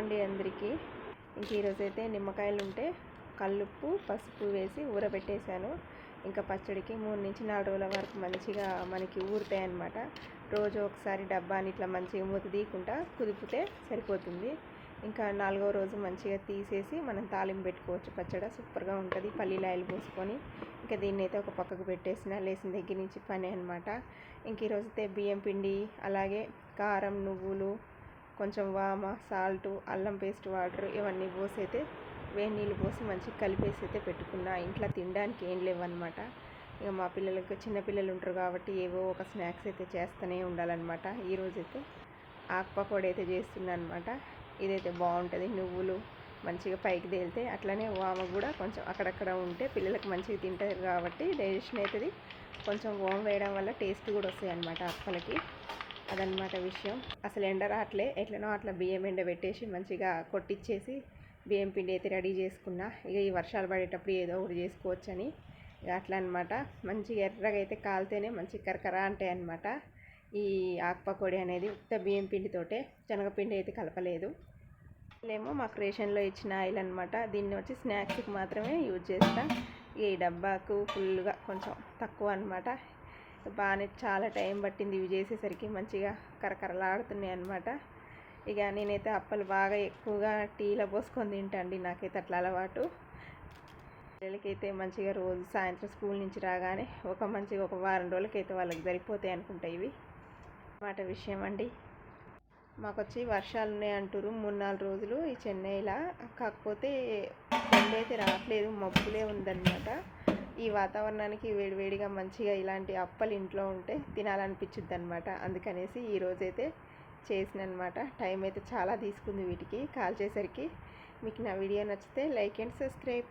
అండి అందరికీ. ఇంక ఈరోజు అయితే నిమ్మకాయలు ఉంటే కల్లుప్పు పసుపు వేసి ఊరబెట్టేశాను. ఇంకా పచ్చడికి మూడు నుంచి నాలుగు రోజుల వరకు మంచిగా మనకి ఊరుతాయి అన్నమాట రోజు ఒకసారి డబ్బాని ఇట్లా మంచిగా మూత తీయకుండా కుదిపితే సరిపోతుంది. ఇంకా నాలుగో రోజు మంచిగా తీసేసి మనం తాలింపు పెట్టుకోవచ్చు. పచ్చడి సూపర్గా ఉంటుంది. పల్లీలాయలు పోసుకొని ఇంకా దీన్ని అయితే ఒక పక్కకు పెట్టేసిన లేసిన దగ్గర నుంచి పని అనమాట ఇంక ఈరోజు అయితే బియ్యం పిండి అలాగే కారం నువ్వులు కొంచెం వామ సాల్ట్ అల్లం పేస్ట్ వాటర్ ఇవన్నీ పోసి అయితే వేడి నీళ్ళు పోసి మంచిగా కలిపేసి అయితే పెట్టుకున్నా. ఇంట్లో తినడానికి ఏం లేవన్నమాట. ఇక మా పిల్లలకు చిన్న పిల్లలు ఉంటారు కాబట్టి ఏవో ఒక స్నాక్స్ అయితే చేస్తూనే ఉండాలన్నమాట. ఈరోజైతే అయితే ఆకు పకోడీ అయితే చేస్తున్నా అనమాట ఇదైతే బాగుంటుంది. నువ్వులు మంచిగా పైకి తేలితే అట్లనే వామ కూడా కొంచెం అక్కడక్కడ ఉంటే పిల్లలకు మంచిగా తింటారు కాబట్టి డైజెషన్ అవుతుంది. కొంచెం వామ వేయడం వల్ల టేస్ట్ కూడా వస్తాయి అనమాట అప్పలకి అదనమాట విషయం. అసలు ఎండ రాట్లే ఎట్లనో అట్లా బియ్యం ఎండ పెట్టేసి మంచిగా కొట్టించేసి బియ్యం పిండి అయితే రెడీ చేసుకున్నా. ఇక ఈ వర్షాలు పడేటప్పుడు ఏదో ఒకటి చేసుకోవచ్చని. ఇక అట్లా అనమాట మంచిగా ఎర్రగా అయితే కాలితేనే మంచి కరకర అంటాయి అనమాట ఈ ఆకుపకోడి అనేది ఉత్త బియ్యం పిండితోటే శనగపిండి అయితే కలపలేదు. ఏమో మాకు రేషన్లో ఇచ్చిన ఆయిల్ అనమాట దీన్ని వచ్చి స్నాక్స్కి మాత్రమే యూజ్ చేస్తాం. ఈ డబ్బాకు ఫుల్గా కొంచెం తక్కువ అనమాట బాగానే చాలా టైం పట్టింది ఇవి చేసేసరికి మంచిగా కరకరలాడుతున్నాయి అనమాట ఇక నేనైతే అప్పలు బాగా ఎక్కువగా టీలో పోసుకొని తింటండి నాకైతే అట్లా అలవాటు. పిల్లలకైతే మంచిగా రోజు సాయంత్రం స్కూల్ నుంచి రాగానే ఒక మంచిగా ఒక వారం రోజులకైతే వాళ్ళకి సరిపోతాయి అనుకుంటాయి ఇవి. మాట విషయం అండి. మాకు వచ్చి వర్షాలు ఉన్నాయి అంటారు మూడు నాలుగు రోజులు ఈ చెన్నైలో. కాకపోతే ఎండ అయితే రావట్లేదు మబ్బులే ఉందన్నమాట. ఈ వాతావరణానికి వేడివేడిగా మంచిగా ఇలాంటి అప్పలు ఇంట్లో ఉంటే తినాలనిపించుద్ది అనమాట అందుకనేసి ఈరోజైతే చేసిన అనమాట టైం అయితే చాలా తీసుకుంది వీటికి. కాల్ చేసరికి మీకు నా వీడియో నచ్చితే లైక్ అండ్ సబ్స్క్రైబ్.